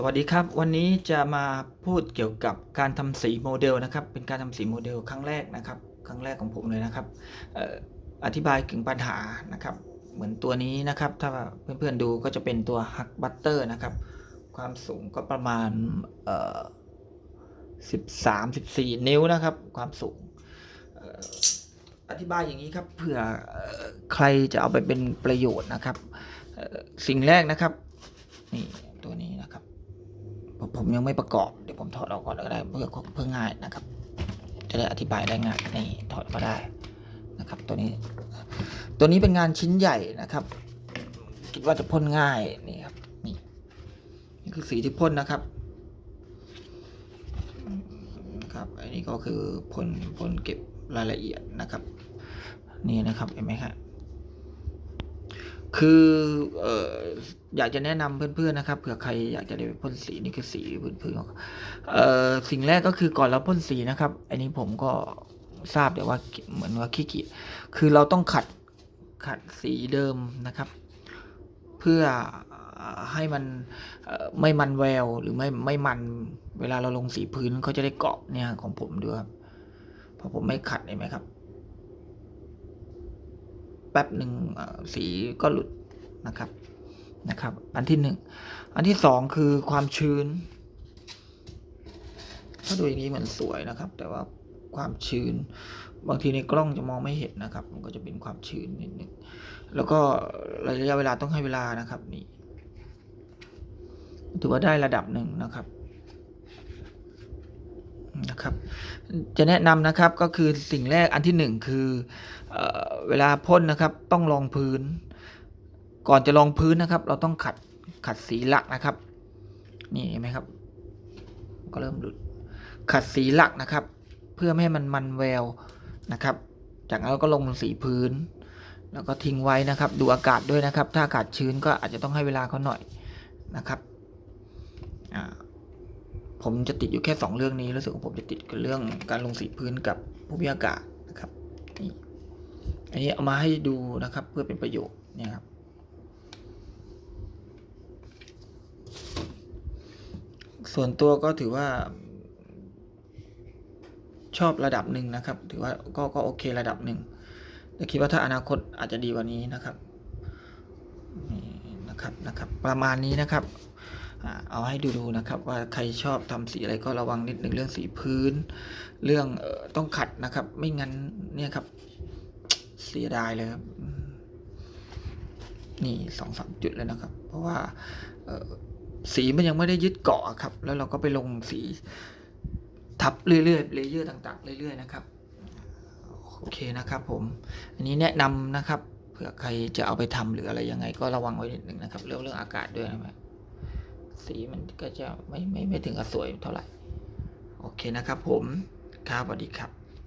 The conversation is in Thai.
สวัสดีครับ วันนี้จะมาพูดเกี่ยวกับการทำสีโมเดลนะครับ เป็นการทำสีโมเดลครั้งแรกนะครับ ครั้งแรกของผมเลยนะครับอธิบายถึงปัญหานะครับ เหมือนตัวนี้นะครับ ถ้าเพื่อนๆดูก็จะเป็นตัวฮักบัตเตอร์นะครับ ความสูงก็ประมาณเอ่อ13 14นิ้วนะครับ ความสูงอธิบายอย่างนี้ครับเผื่อใครจะเอาไปเป็นประโยชน์นะครับสิ่งแรกนะครับนี่ ผมยังไม่ประกอบ เดี๋ยวผมถอดออกก่อนก็ได้เพื่อเพื่อง่ายนะครับ จะได้อธิบายได้ง่ายนี่ถอดก็ได้นะครับ ตัวนี้ ตัวนี้เป็นงานชิ้นใหญ่นะครับ คิดว่าจะพ่นง่ายนี่ครับนี่นี่คือสีที่พ่นนะครับนะครับอันนี้ก็คือพ่นพ่นเก็บรายละเอียดนะครับ นี่นะครับเห็นไหมครับ คือเอ่ออยากจะแนะนำเพื่อนๆนะครับเผื่อใครอยากจะได้ไปพ่นสีนี่คือสีพื้นๆของเอ่อสิ่งแรกก็คือก่อนเราพ่นสีนะครับ อันนี้ผมก็ทราบแต่ว่าเหมือนว่าขี้เกียจคือเราต้องขัดขัดสีเดิมนะครับ เพื่อให้มันไม่มันแววหรือไม่ไม่มันเวลาเราลงสีพื้นเขาจะได้เกาะเนี่ยของผมด้วยครับเพราะผมไม่ขัดเห็นไหมครับ ป๊บหนึ่งสีก็หลุดนะครับนะครับ อันที่หนึ่งอันที่สองคือความชื้นถ้าดูอย่างนี้เหมือนสวยนะครับ แต่ว่าความชื้น บางทีในกล้องจะมองไม่เห็นนะครับ มันก็จะเป็นความชื้นนิดนึงแล้วก็ระยะเวลาต้องให้เวลานะครับนี่ถือว่าได้ระดับหนึ่งนะครับ นะครับจะแนะนำนะครับก็คือสิ่งแรกอันที่หนึ่งคือเอเวลาพ่นนะครับต้องรองพื้น ก่อนจะรองพื้นนะครับ เราต้องขัดขัดสีหลักนะครับ นี่เห็นไหมครับ ก็เริ่มหลุดขัดสีหลักนะครับ เพื่อไม่ให้มันมันแววนะครับ จากนั้นเราก็ลงสีพื้น แล้วก็ทิ้งไว้นะครับ ดูอากาศด้วยนะครับ ถ้าอากาศชื้นก็อาจจะต้องให้เวลาเขาหน่อยนะครับอ่า ผมจะติดอยู่แค่สองเรื่องนี้รู้สึกว่าผมจะติดกับเรื่องการลงสีพื้นกับภูมิอากาศนะครับนี่อันนี้เอามาให้ดูนะครับเพื่อเป็นประโยชน์เนี่ยครับส่วนตัวก็ถือว่า ชอบระดับหนึ่งนะครับ ถือว่าก็ก็โอเคระดับหนึ่งแต่คิดว่าถ้าอนาคตอาจจะดีกว่านี้นะครับนี่นะครับนะครับ ประมาณนี้นะครับ เอาให้ดูดูนะครับว่าใครชอบทำสีอะไรก็ระวังนิดหนึ่งเรื่องสีพื้น เรื่องออต้องขัดนะครับ ไม่งั้นเนี่ยครับ เสียดายเลยครับ นี่สองสามจุดเลยนะครับ เพราะว่าสีมันยังไม่ได้ยึดเกาะครับ แล้วเราก็ไปลงสีทับเรื่อยๆเลเยอร์ต่างๆเรื่อยๆนะครับโอเคนะครับผม อันนี้แนะนำนะครับ เผื่อใครจะเอาไปทำหรืออะไรยังไงก็ระวังไว้นิดหนึ่งนะครับเรื่องเรื่องอากาศด้วยนะครับ สีมันก็จะไม่ไม่ไม่ถึงกับสวยเท่าไหร่ โอเคนะครับผม ครับสวัสดีครับ